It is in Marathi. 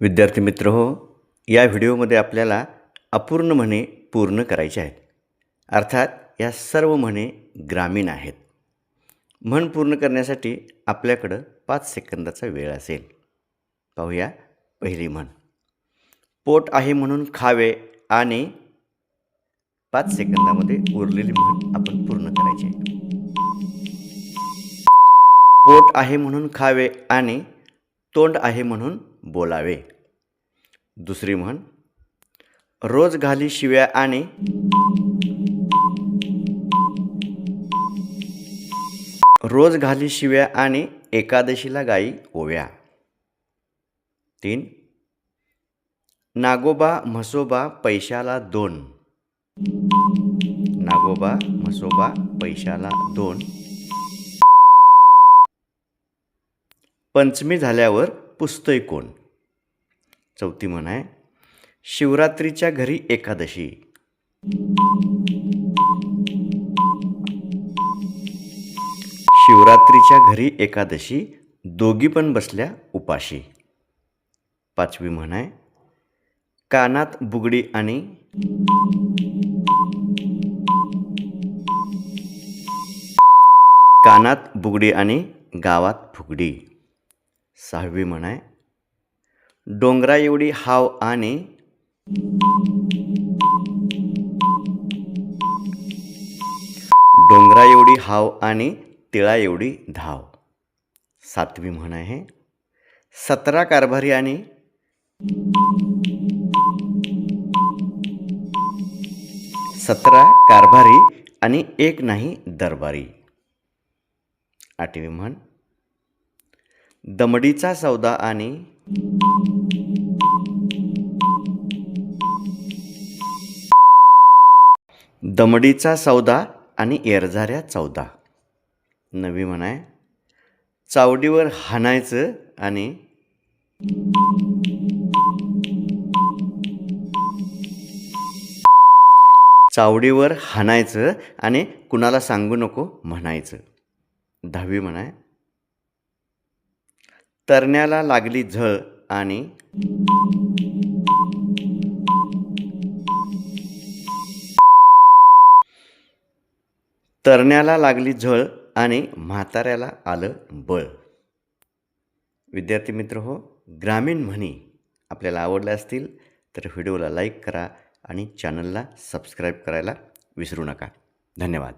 विद्यार्थी मित्र हो या व्हिडिओमध्ये आपल्याला अपूर्ण म्हणे पूर्ण करायचे आहेत. अर्थात या सर्व म्हणे ग्रामीण आहेत. म्हण पूर्ण करण्यासाठी आपल्याकडं पाच सेकंदाचा वेळ असेल. पाहूया पहिली म्हण. पोट आहे म्हणून खावे आणि पाच सेकंदामध्ये उरलेली म्हण आपण पूर्ण करायची पोट आहे म्हणून खावे आणि तोंड आहे म्हणून बोलावे. दुसरी म्हण रोज घाली शिव्या आणि रोज घाली शिव्या आणि एकादशीला गाई ओव्या. तीन नागोबा म्हसोबा पैशाला दोन. नागोबा म्हसोबा पैशाला दोन. पंचमी झाल्यावर पुसतोय कोण? चौथी म्हण आहे शिवरात्रीच्या घरी एकादशी. शिवरात्रीच्या घरी एकादशी दोघी पण बसल्या उपाशी. पाचवी म्हण आहे कानात बुगडी आणि कानात बुगडी आणि गावात फुगडी. सहावी म्हण आहे डोंगरा एवढी हाव आणि डोंगरा एवढी हाव आणि तिळा एवढी धाव. सातवी म्हण आहे सतरा कारभारी आणि सतरा कारभारी आणि एक नाही दरबारी. आठवी म्हण. दमडीचा सौदा आणि दमडीचा सौदा आणि एरझाऱ्या चौदा. नवी म्हणाय चावडीवर हाणायचं आणि चावडीवर हाणायचं आणि कुणाला सांगू नको म्हणायचं. दहावी म्हणाय तरण्याला लागली झळ आणि तरण्याला लागली झळ आणि म्हाताऱ्याला आलं बळ. विद्यार्थी मित्र हो ग्रामीण म्हणी आपल्याला आवडल्या असतील तर व्हिडिओला लाईक करा आणि चॅनलला सबस्क्राईब करायला विसरू नका. धन्यवाद.